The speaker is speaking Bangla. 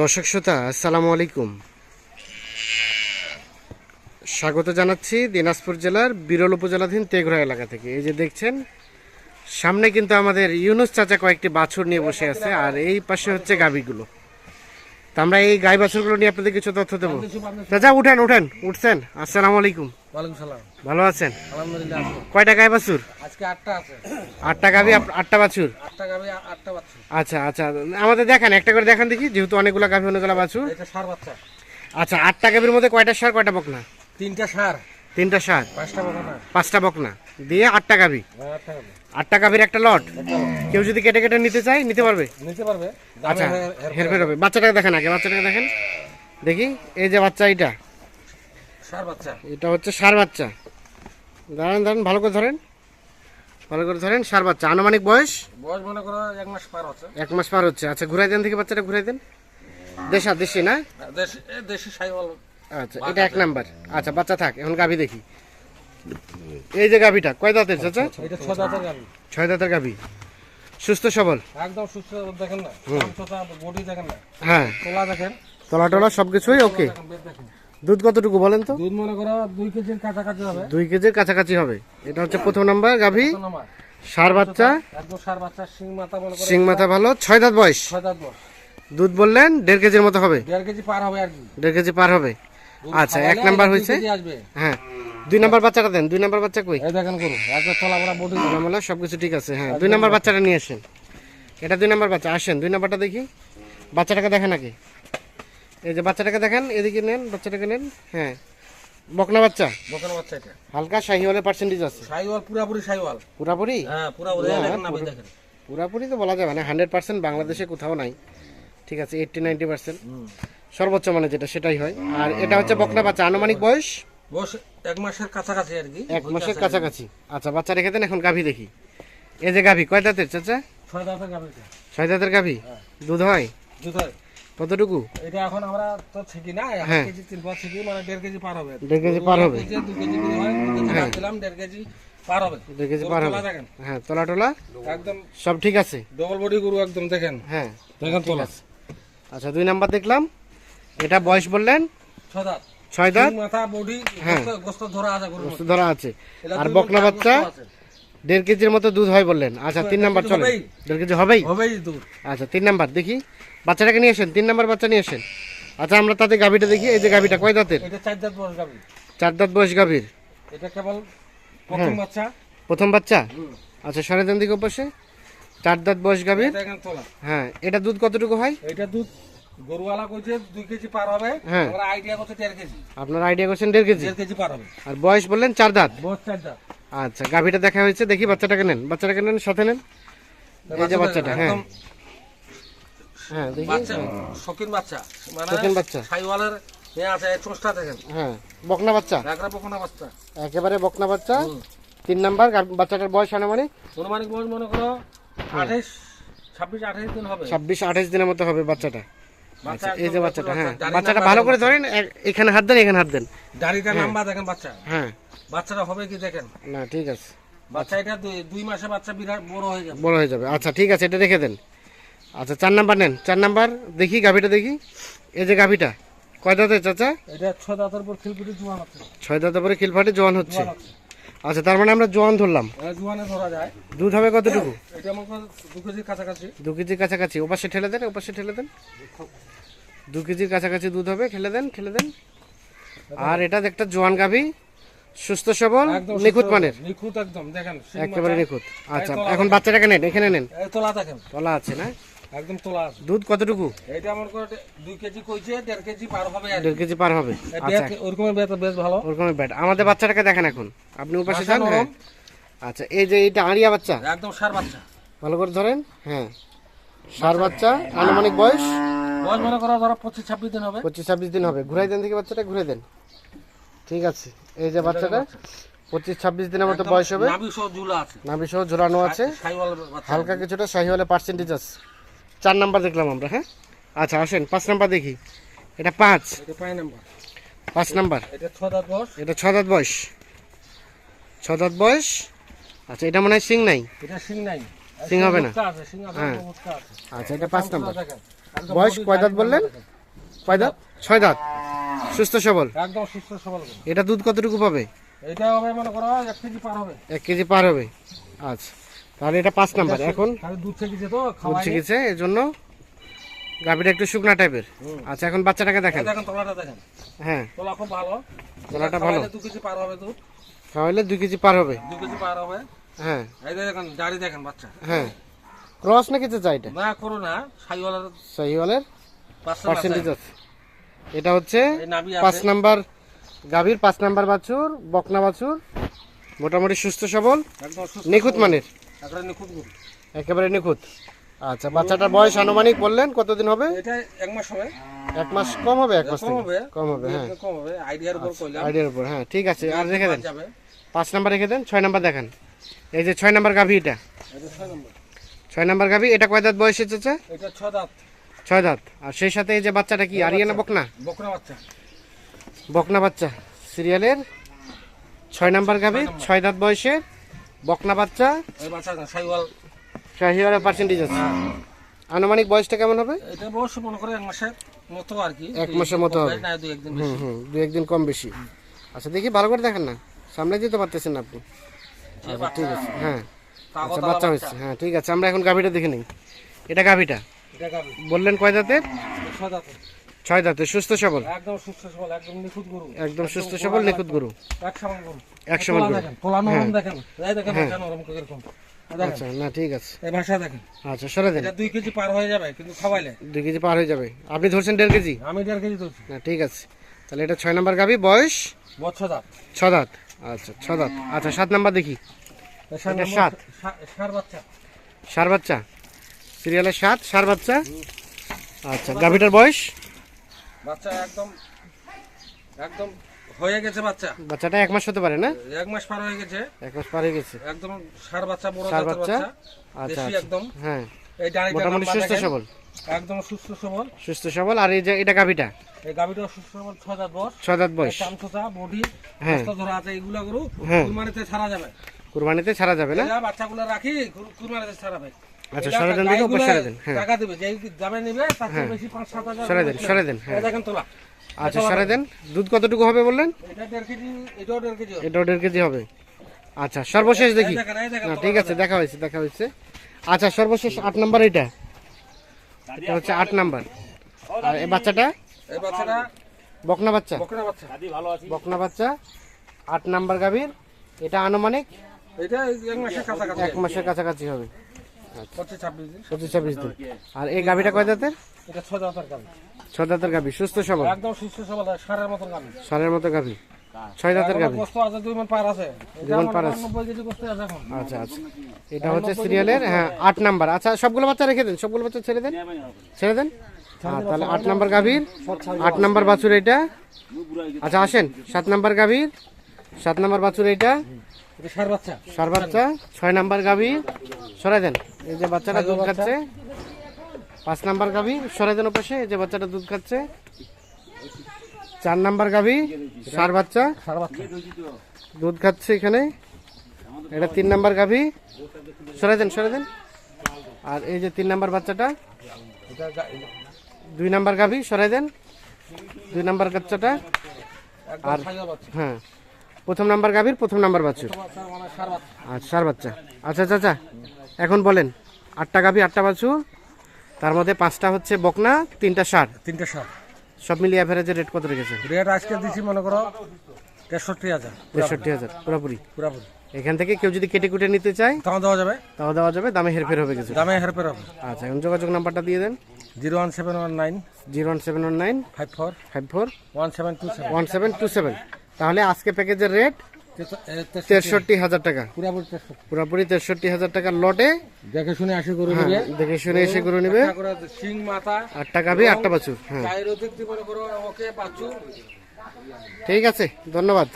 দর্শক শ্রোতা, আসসালামু আলাইকুম। স্বাগত জানাচ্ছি দিনাজপুর জেলার বিরল উপজেলাধীন তেঘরা এলাকা থেকে। এই যে দেখছেন, সামনে কিন্তু আমাদের ইউনুস চাচা কয়েকটি বাছুর নিয়ে বসে আছে, আর এই পাশে হচ্ছে গাভীগুলো। তা আমরা এই গাই বাছুরগুলো নিয়ে আপনাদের কিছু তথ্য দেবো। চাচা, উঠেন উঠেন, উঠছেন। আসসালামু আলাইকুম। ওয়ালাইকুম সালাম। ভালো আছেন? আলহামদুলিল্লাহ। কয়টা গাই বাছুর? আজকে আটটা আছে। আটটা আটটা বাছুর? আটটা গাবে আটটা বাচ্চা আচ্ছা আচ্ছা। আমাদের দেখান একটা করে দেখান দেখি যেহেতু অনেকগুলো গাভী অনেকগুলো বাছুর। এটা সার বাচ্চা। আচ্ছা আটটা গাভীর মধ্যে কয়টা সার কয়টা বকনা? তিনটা সার। তিনটা সার? পাঁচটা বাবা না পাঁচটা বকনা। দিয়ে আটটা গাভী হ্যাঁ, আটটা গাবে। একটা লট? কেউ যদি কেটে কেটে নিতে চায় নিতে পারবে? নিতে পারবে। আচ্ছা হের- হের- হেরফের হবে। বাচ্চাটাকে দেখেন আগে বাচ্চাটাকে দেখেন। দেখি এই যে বাচ্চা এটা সার বাচ্চা। এটা হচ্ছে সার বাচ্চা। দাঁড়ান দাঁড়ান ভালো করে ধরেন। ভালো করে ধরেন সার বাচ্চা। আনুমানিক বয়স? বয়স মনে করো এক মাস পার হচ্ছে। এক মাস পার হচ্ছে। আচ্ছা ঘুরাই দেন থেকে বাচ্চাটা ঘুরাই দেন। দেশা দেশি না? দেশি এ সাইওয়াল। আচ্ছা এটা এক নাম্বার। আচ্ছা বাচ্চা থাক এখন গাভী দেখি। এই যে গাভীটা কয় দাঁতের চাচা? এটা ছ দাঁতের গাবি ছয় দাঁতের গাভী। সুস্থ সবল? একদম সুস্থ দেখেন না? বডি দেখেন না? হ্যাঁ। তোলা দেখেন। তলা টলা সব কিছুই ওকে দেখেন। দুধ কতটুকু বলেন তো? দুধ মনে করো দুই কেজির কাছাকাছি হবে। দুই কেজির কাছাকাছি হবে। এটা হচ্ছে প্রথম নাম্বার গাভী। সার বাচ্চা। সার বাচ্চা শিং মাথা সিং মাথা ভালো। ছয় দাঁত বয়স? ছয় দাঁত বয়স। দুধ বললেন দেড় কেজির মতো হবে? দেড় কেজি পার হবে আর কি। দেড় কেজি পার হবে। আচ্ছা এক নাম্বার হয়েছে? হ্যাঁ। দুই নাম্বার বাচ্চাটা দেন। দুই নাম্বার বাচ্চা কই? এই দেখেন করুন একবার চলাফেরা বডি। মামলা সবকিছু ঠিক আছে হ্যাঁ। দুই নাম্বার বাচ্চাটা নিয়ে আসেন। এটা দুই নাম্বার বাচ্চা। আসেন দুই নাম্বারটা দেখি। বাচ্চাটাকে দেখেন আগে। এই যে বাচ্চাটাকে দেখেন এদিকে নেন বাচ্চাটাকে নেন হ্যাঁ। বকনা বাচ্চা? দোকান বাচ্চা এটা হালকা শাহিওয়ালের পার্সেন্টেজ আছে। সাইওয়াল পুরাপুরি সাইওয়াল পুরাপুরি? হ্যাঁ পুরাপুরি। দেখেন না ভাই দেখেন। পুরাপুরি তো বলা যাবে না হান্ড্রেড পার্সেন্ট বাংলাদেশে কোথাও নাই। ঠিক আছে এইটটি নাইনটি পার্সেন্ট সর্বোচ্চ মানে যেটা সেটাই হয়। আর এটা হচ্ছে বকনা বাচ্চা আনুমানিক বয়স? বস এক মাসের কাছাকাছি আর কি। এক মাসের কাছাকাছি। আচ্ছা বাচ্চা রেখে দেন এখন গাভী দেখি। এই যে গাভী কয় দাঁতের চাচা? ছয় দাঁতের গাভী ছয় দাঁতের গাভী? দুধ হয়? দুধের কতটুকু? এটা এখন আমরা তো ছিকি না এক হ্যাঁ। কেজি তিন পাঁচ ছিকি মানে দেড় কেজি পার হবে। দেড় কেজি পার হবে। দু কেজি করে হয় দু কেজি বাদ দিলাম দেড় কেজি পার হবে। দেড় কেজি পার হবে। হ্যাঁ তোলা টোলা? একদম সব ঠিক আছে? ডবল বডি গরু একদম দেখেন। হ্যাঁ দেখেন তোলা। আচ্ছা দুই নাম্বার দেখলাম। এটা বয়স বললেন? ছয় দাঁত। ছয় দাঁত? মাথা বডি হ্যাঁ। গোস্ত ধরা আছে গরুর বস্তু ধরা আছে। আর বকনা বাচ্চা? আছে। দেড় কেজির মতো দুধ হয় বললেন। আচ্ছা তিন নাম্বার চলে দেড় কেজি হবেই? হবেই দুধ। আচ্ছা তিন নাম্বার দেখি। বাচ্চাটাকে নিয়ে আসেন তিন নাম্বার বাচ্চা নিয়ে আসেন। আচ্ছা আমরা তাতে গাভীটা দেখি এই যে গাভীটা কয় দাঁতের? চার দাঁত বয়স গাভীর। এটা কেবল প্রথম হ্যাঁ। বাচ্চা। প্রথম বাচ্চা? আচ্ছা সাড়ে তিন দিকে পাশে চার দাঁত বয়স গাভীর। হ্যাঁ এটা দুধ কতটুকু হয়? এটা দুধ গরুওয়ালা কইছে দুই কেজি পার হবে। হ্যাঁ। আমরা আইডিয়া করছে দেড় কেজি। আপনার আইডিয়া করছেন দেড় কেজি? দেড় কেজি পার হবে। আর বয়স বললেন চার দাঁত। বয়স চার দাঁত। আচ্ছা গাভীটা দেখা হয়েছে দেখি বাচ্চাটাকে নেন। বাচ্চাটাকে নেন সাথে নেন। এই যে বাচ্চাটা হ্যাঁ। হ্যাঁ দেখি। শৌখিন বাচ্চা। মানে শৌখিন বাচ্চা। সাইওয়ালের হ্যাঁ বকনা বাচ্চা। পোকনা বাচ্চা। একেবারে বকনা বাচ্চা। তিন নাম্বার বাচ্চাটার বয়স আনুমানিক? অনুমানিক বয়স মনে করো। আঠাইশ ছাব্বিশ আঠাইশ দিন হবে। ছাব্বিশ আঠাশ দিনের মতো হবে বাচ্চাটা। বাচ্চা আচ্ছা এই যে বাচ্চাটা হ্যাঁ বাচ্চাটা ভালো করে ধরেন এখানে হাত দেন এখানে হাত দেন। দাড়িটা নাম্বার দেখেন বাচ্চা। হ্যাঁ। বাচ্চাটা হবে কি দেখেন? না ঠিক আছে। বাচ্চা এটা দুই- মাসে বাচ্চা বিরাট বড় হয়ে যাবে। বড় হয়ে যাবে। আচ্ছা ঠিক আছে এটা রেখে দেন। আচ্ছা চার নাম্বার নেন। চার নাম্বার দেখি গাভীটা দেখি। এই যে গাভীটা কয় দাঁতের চাচা? এটা ছ দাঁতের পর খিলপুটি জোয়ান আছে ছয় দাঁতের পরে খিলফাটে জোয়ান হচ্ছে। আচ্ছা তার মানে আমরা জোয়ান ধরলাম। জোয়ানে ধরা যায়। দুধ হবে কতটুকু? এটা দু কেজির কাছাকাছি। দু কেজির কাছাকাছি। ওপাশে ঠেলে দেন ওপাশে ঠেলে দেন। দু কেজির কাছাকাছি দুধ হবে খেলে দেন খেলে দেন। আর এটা একটা জোয়ান গাভী সুস্থ সবল নিখুঁত মানের। নিখুঁত একদম দেখেন একেবারে। নিখুঁত। আচ্ছা এখন বাচ্চাটাকে নেন এখানে নেন। তোলা দেখেন। তলা আছে না? একদম তোলা দুধ কতটুকু? এটা আমার করে দুই কেজি কইছে দেড় কেজি পার হবে আর কি। দেড় কেজি পার হবে। আচ্ছা। ওরকমের বেত বেশ ভালো। ব্যাট। আমাদের বাচ্চাটাকে দেখেন এখন। আপনি বাসা যান হ্যাঁ। আচ্ছা এই যে এইটা আড়িয়া বাচ্চা? একদম সার বাচ্চা। ভালো করে ধরেন হ্যাঁ। সার বাচ্চা আনুমানিক বয়স? বয়স মনে করো ধরো পঁচিশ ছাব্বিশ দিন হবে। পঁচিশ ছাব্বিশ দিন হবে। ঘুরাই দেন থেকে বাচ্চাটা ঘুরে দেন। ঠিক আছে। এই যে বাচ্চাটা পঁচিশ ছাব্বিশ দিনের মতো বয়স হবে। নাভি সহ ঝুলা আছে। নাভি সহ ঝোলানো আছে। হালকা কিছুটা শাহিওয়ালের পার্সেন্টেজ আছে। চার নাম্বার দেখলাম আমরা হ্যাঁ? আচ্ছা আসেন পাঁচ নাম্বার দেখি। এটা পাঁচ। পাঁচ নাম্বার। এটা ছ দাঁত বয়স। ছ দাঁত বয়স। বয়স। আচ্ছা এটা মনে হয় সিং নাই? এটা সিং নাই। সিং হবে না? হ্যাঁ। আচ্ছা এটা পাঁচ নাম্বার। বয়স body কয় দাঁত বললেন? কয় দাঁত? ছয় দাঁত। সুস্থ সবল? একদম সুস্থ সবল এটা দুধ কতটুকু পাবে? এটা হবে মনে করো এক কেজি পার হবে। এক কেজি পার হবে। আচ্ছা। তাহলে এটা পাঁচ নাম্বার এখন? দুধ ছেঁকেছে তো দুধ খাওয়াই শিখেছে এর জন্য গাভীটা একটু শুকনা টাইপের আচ্ছা এখন বাচ্চাটাকে দেখেন। হ্যাঁ। তোলা খুব ভালো। তোলাটা ভালো। দু কেজি পার হবে দুধ। খাওয়াইলে দুই কেজি পার হবে। দু কেজি পার হবে। হ্যাঁ। এই দেখেন দাড়ি দেখেন বাচ্চা। হ্যাঁ। ক্রস না কিছু চাই এটা? না করো না। সাইওয়ালার সাহিওয়ালের পার্সেন্টেজ আছে। এটা হচ্ছে পাঁচ নাম্বার গাভীর পাঁচ নাম্বার বাছুর বকনা বাছুর মোটামুটি সুস্থ সবল নিখুঁত মানের। একেবারে নিখুঁত আচ্ছা বাচ্চাটার বয়স আনুমানিক বললেন কতদিন হবে? এটা এক মাস হবে। এক মাস কম হবে এক মাস কম হবে। কম হবে হ্যাঁ। কম হবে আইডিয়ার উপর কইলাম। আইডিয়ার উপর হ্যাঁ ঠিক আছে আর রেখে দেন। পাঁচ নাম্বার রেখে দেন ছয় নাম্বার দেখান। এই যে ছয় নাম্বার গাভী এটা? ছয় নম্বর। গাভী এটা কয় দাঁত বয়স এসেছে? এটা দাঁত। ছয় দাঁত। আর সেই সাথে এই যে বাচ্চাটা কি আরিয়ানা বকনা? বকরা বাচ্চা। বকনা বাচ্চা। সিরিয়ালের ছয় নাম্বার গাভী ছয় দাঁত বয়সের বকনা বাচ্চা? এই বাচ্চা শাহিওয়ারের পার্সেন্টেজ আছে। আনুমানিক বয়সটা কেমন হবে? এটা বয়স মনে করে এক মাসের মতো আর কি। এক মাসের মতো হবে। না দুই একদিন হুম বেশি। হুম দু একদিন কম বেশি। আচ্ছা দেখি ভালো করে দেখেন না। সামনে দিতে পারতেছেন না আপনি। আচ্ছা ঠিক আছে। হ্যাঁ। আচ্ছা বাচ্চা হয়েছে। হ্যাঁ ঠিক আছে। আমরা এখন গাভীটা দেখে নিই। এটা গাভীটা? বললেন কয় দাঁতের? ছয় দাঁতের। সুস্থ সবল? একদম সুস্থ সবল একদম নিখুঁত গরু। একদম সুস্থ সবল নিখুঁত গরু। একশো মন দেখেন পোলা নরম দেখেন এই দেখেন বাচ্চা নরম কীরকম আচ্ছা না ঠিক আছে। এই ভাষা দেখেন। আচ্ছা সরে দেন। এটা কেজি পার হয়ে যাবে কিন্তু খাওয়াইলে। কেজি পার হয়ে যাবে। আপনি ধরছেন দেড় কেজি? আমি দেড় কেজি তুলছি না ঠিক আছে। তাহলে এটা ছয় নাম্বার গাভী বয়স? বছর দাঁত। ছ দাঁত। আচ্ছা ছ দাঁত। আচ্ছা সাত নাম্বার দেখি। এটা সাত। সার বাচ্চা। সার বাচ্চা। সিরিয়ালের সাত সার বাচ্চা। আচ্ছা গাভীটার বয়স? বাচ্চা একদম একদম হয়ে গেছে বাচ্চা। বাচ্চাটা এক মাস হতে পারে না? এক মাস পার হয়ে গেছে। এক মাস পার হয়ে গেছে। একদম সার বাচ্চা বড় জাতের বাচ্চা? আচ্ছা আচ্ছা। একদম। হ্যাঁ। এই মোটামুটি সুস্থ সবল? একদম সুস্থ সবল। সুস্থ সবল। আর এই যে এটা গাভীটা? এই গাবিটা সুস্থ সবল বয়স। বয়স। চামচা বডি হ্যাঁ। ধরা আছে এগুলা গরু হ্যাঁ। কুরবানিতে ছাড়া যাবে। কুরবানিতে ছাড়া যাবে না? বাচ্চাগুলো রাখি কুর- কুরবানিতে ছাড়াবে আচ্ছা সরে দেন দেখে উপর সরে দেন হ্যাঁ। টাকা দেবে যেই দামে নিবে তার চেয়ে বেশি পাঁচ সাত হাজার সরে দেন সরে দেন হ্যাঁ। দেখেন তোলা। আচ্ছা সরে দেন দুধ কতটুকু হবে বললেন? এটা দেড় কেজি এটাও দেড় কেজি হবে। এটাও দেড় কেজি হবে। আচ্ছা সর্বশেষ দেখি। না ঠিক আছে দেখা হয়েছে দেখা হয়েছে। আচ্ছা সর্বশেষ আট নাম্বার এটা। এটা হচ্ছে আট নাম্বার। আর এই বাচ্চাটা? এই বাচ্চাটা? বকনা বাচ্চা। বকরা বাচ্চা। বকনা বাচ্চা। আট নাম্বার গাভীর। এটা আনুমানিক? এটা এক মাসের কাছাকাছি। এক মাসের কাছাকাছি হবে। পঁচিশ ছাব্বিশ দিন। আর এই গাভীটা কয় দাঁতের এটা দাঁতের ছ দাঁতের গাভী সুস্থ সবল? একদম সুস্থ সবল সারের মতো গাভী। ছয় দাঁতের গাভী? আছে দুই মন পার আছে। দুই পার আছে। আচ্ছা আচ্ছা। এটা হচ্ছে সিরিয়ালের হ্যাঁ আট নাম্বার। আচ্ছা সবগুলো বাচ্চা রেখে দেন সবগুলো বাচ্চা ছেড়ে দেন। ছেড়ে দেন? হ্যাঁ, তাহলে আট নাম্বার গাভীর আট নাম্বার বাছুর এটা আচ্ছা আসেন সাত নাম্বার গাভীর সাত নাম্বার বাছুর এটা সার বাচ্চা। সার বাচ্চা ছয় নাম্বার গাভী সরাই দেন। এই যে বাচ্চাটা দুধ খাচ্ছে। পাঁচ নাম্বার গাভী সরাই দেন পাশে এই যে বাচ্চাটা দুধ খাচ্ছে। চার নাম্বার গাভী সার বাচ্চা। দুধ খাচ্ছে এখানে। এটা তিন নাম্বার গাভী। সরাই দেন সরাই দেন। আর এই যে তিন নাম্বার বাচ্চাটা। দুই নাম্বার গাভী সরাই দেন। দুই নাম্বার বাচ্চাটা। আর হ্যাঁ প্রথম নাম্বার গাভীর প্রথম নাম্বার বাচ্চা মানে বাচ্চা। আর সার বাচ্চা। আচ্ছা চাচা এখন বলেন আটটা গাভী আটটা বাছুর তার মধ্যে পাঁচটা হচ্ছে বকনা তিনটা সার তিনটে সার সব মিলিয়ে অ্যাভারেজের রেট কত রেখেছে? রেট আজকে দিছি মনে করো তেষট্টি হাজার। তেষট্টি হাজার পুরোপুরি? পুরোপুরি। এখান থেকে কেউ যদি কেটে কুটে নিতে চায় তাও দেওয়া যাবে। তাও দেওয়া যাবে দামে হেরফের হবে কিছু। দামে হেরফের হবে। আচ্ছা এখন যোগাযোগ নাম্বারটা দিয়ে দেন। Zero one seven one nine zero one seven one nine five four five four one seven two seven. One seven two seven. তাহলে আজকে প্যাকেজের রেট তেষট্টি। হাজার টাকা। পুরাপুরি তেষট্টি। হাজার টাকার লটে। দেখে শুনে আসি গরু হ্যাঁ, নিবে। দেখে শুনে এসে গরু নিবে। একটা শিং মাথা। আটটা গাভী আটটা বাছুর হ্যাঁ। ঠিক আছে ধন্যবাদ।